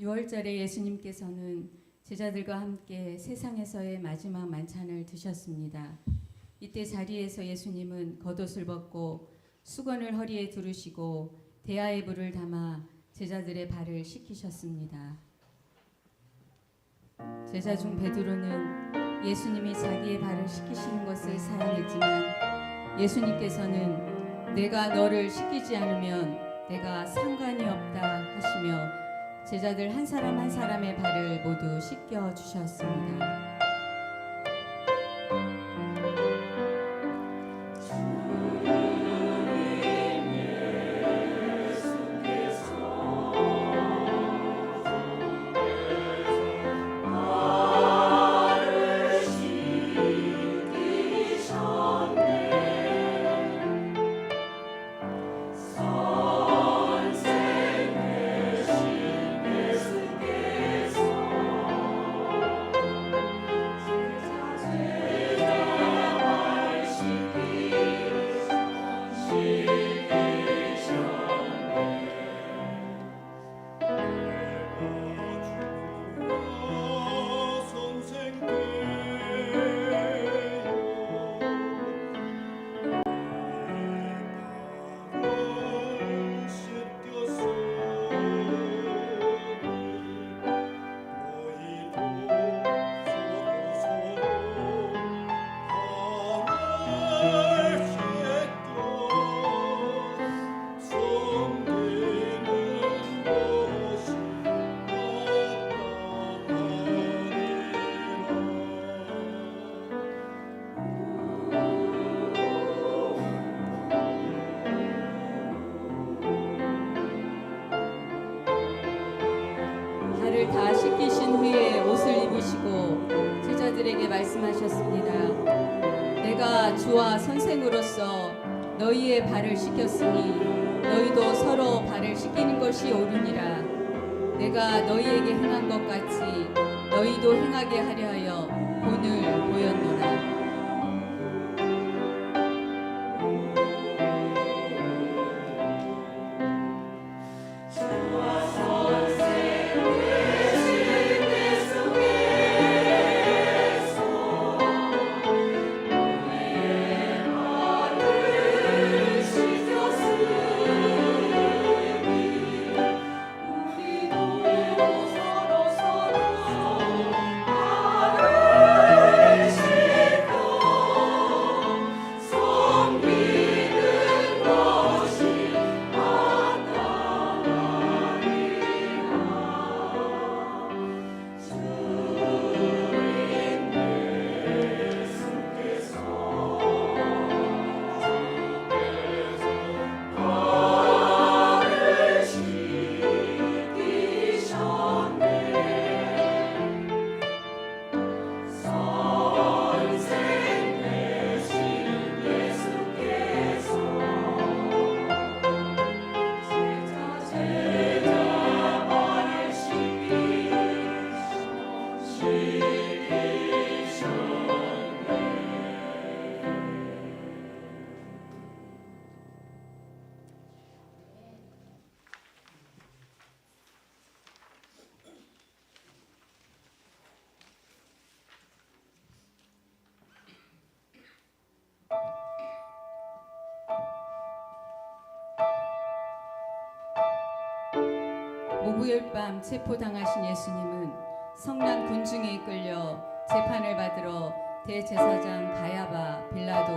6월절에 예수님께서는 제자들과 함께 세상에서의 마지막 만찬을 드셨습니다. 이때 자리에서 예수님은 겉옷을 벗고 수건을 허리에 두르시고 대야의 불을 담아 제자들의 발을 씻기셨습니다. 제자 중 베드로는 예수님이 자기의 발을 씻기시는 것을 사양했지만 예수님께서는 내가 너를 씻기지 않으면 내가 상관이 없다 하시며 제자들 한 사람 한 사람의 발을 모두 씻겨 주셨습니다. 너희의 발을 씻겼으니 너희도 서로 발을 씻기는 것이 옳으니라. 내가 너희에게 행한 것 같이 너희도 행하게 하려 하여 본을 보였노라. 모구일 밤 체포당하신 예수님은 성난 군중에 이끌려 재판을 받으러 대제사장 가야바, 빌라도,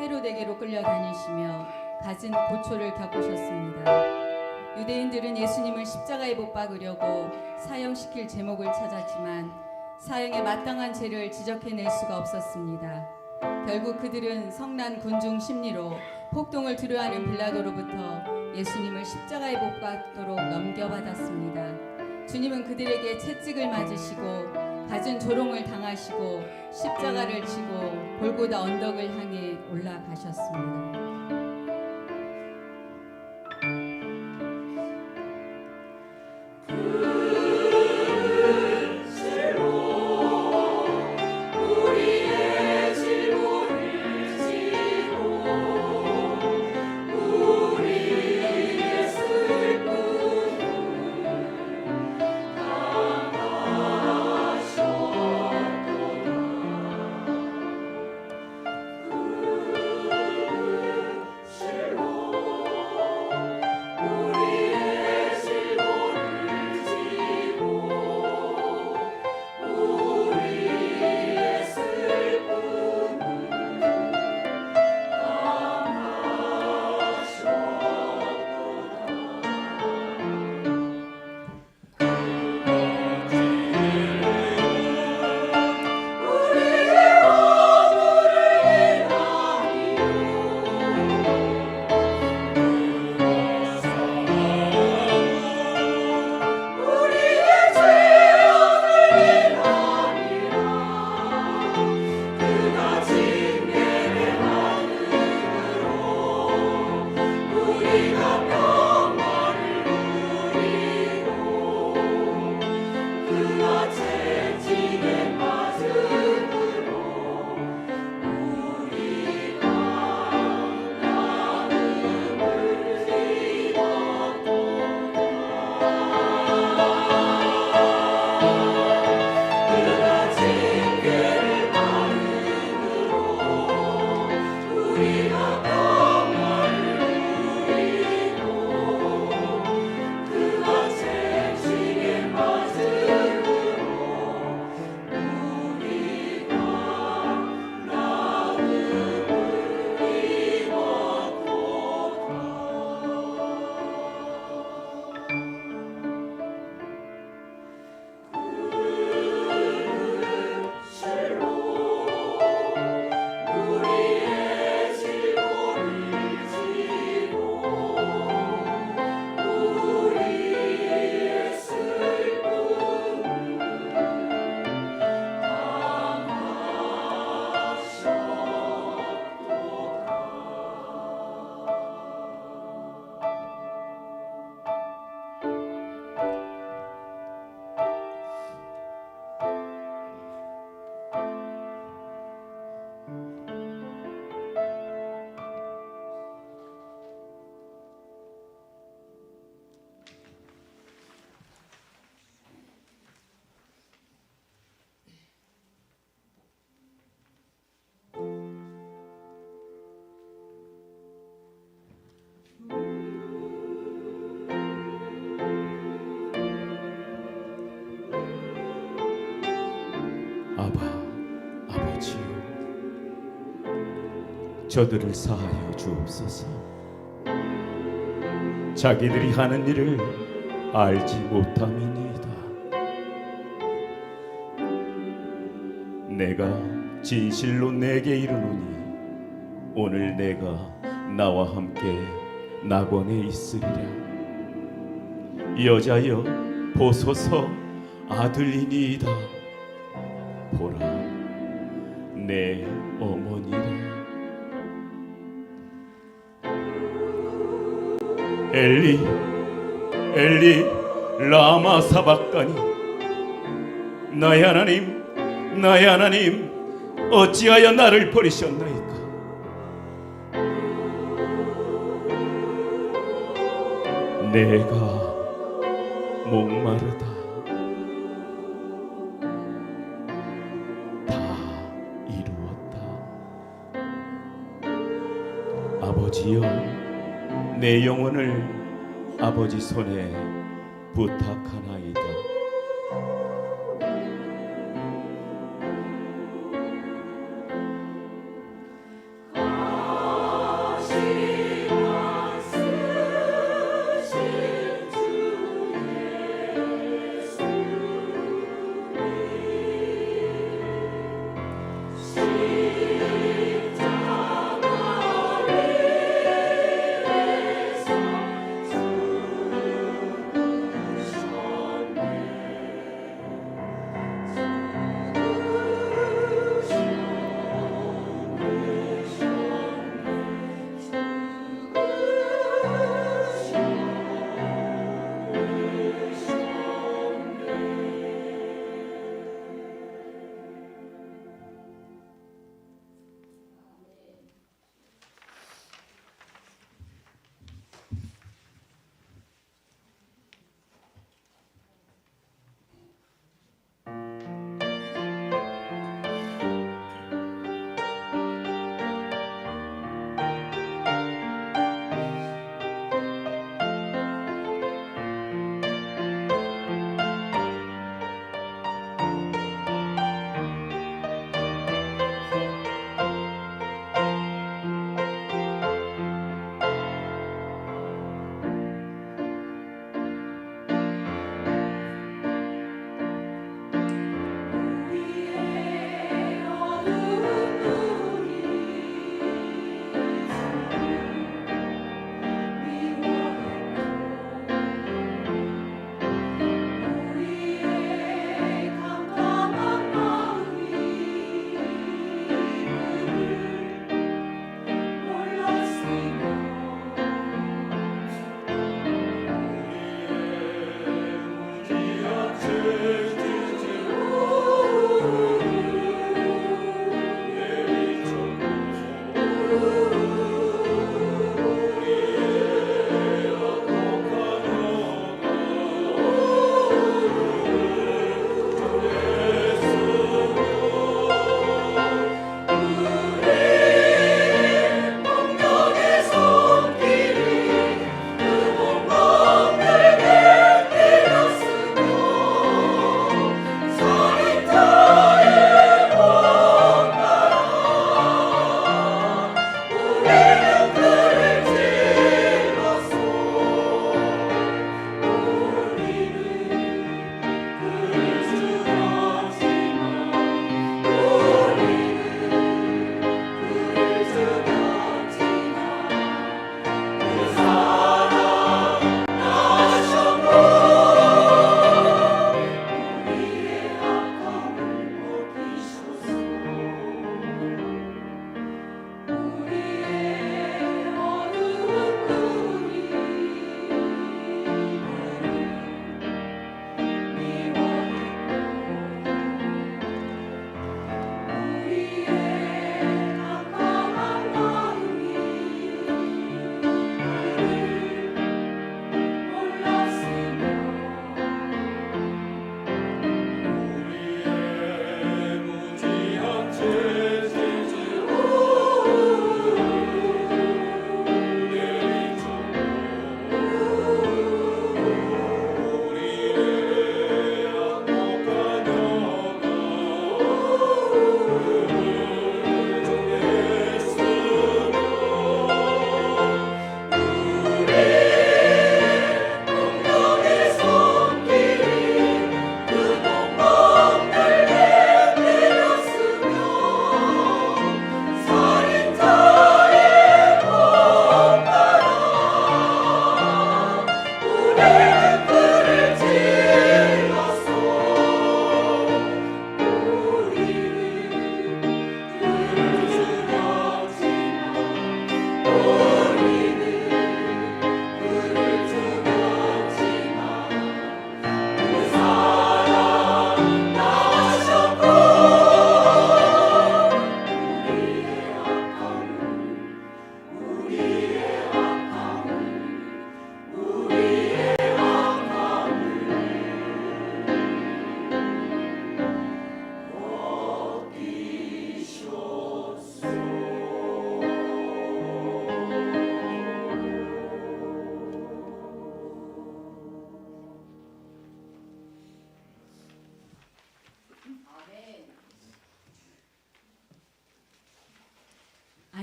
헤로데게로 끌려다니시며 갖은 고초를 겪으셨습니다. 유대인들은 예수님을 십자가에 못 박으려고 사형시킬 제목을 찾았지만 사형에 마땅한 죄를 지적해낼 수가 없었습니다. 결국 그들은 성난 군중 심리로 폭동을 두려워하는 빌라도로부터 예수님을 십자가에 못 박도록 넘겨받았습니다. 주님은 그들에게 채찍을 맞으시고 갖은 조롱을 당하시고 십자가를 지고 골고다 언덕을 향해 올라가셨습니다. 저들을 사하여 주옵소서. 자기들이 하는 일을 알지 못함이니이다. 내가 진실로 내게 이르노니 오늘 내가 나와 함께 낙원에 있으리라. 여자여 보소서 아들이니이다. 보라 내 어머니라 엘리 엘리 라마 사박가니. 나의 하나님 나의 하나님 어찌하여 나를 버리셨나이까? 내가 목마르다. 다 이루었다. 아버지여 내 영혼을 아버지 손에 부탁하나이다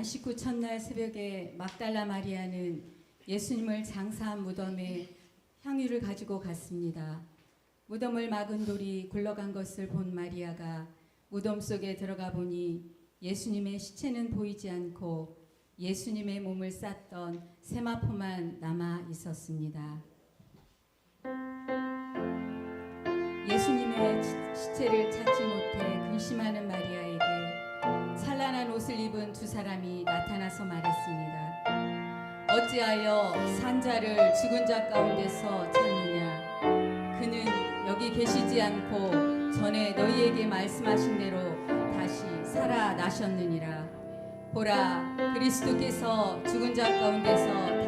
안식 후 첫날 새벽에 막달라 마리아는 예수님을 장사한 무덤에 향유를 가지고 갔습니다. 무덤을 막은 돌이 굴러간 것을 본 마리아가 무덤 속에 들어가 보니 예수님의 시체는 보이지 않고 예수님의 몸을 쌌던 세마포만 남아 있었습니다. 예수님의 시- 시체를 찾지 못해 근심하는 마리아에게 찬란한 옷을 입은 두 사람이 나타나서 말했습니다. 어찌하여 산자를 죽은 자 가운데서 찾느냐? 그는 여기 계시지 않고 전에 너희에게 말씀하신 대로 다시 살아나셨느니라. 보라, 그리스도께서 죽은 자 가운데서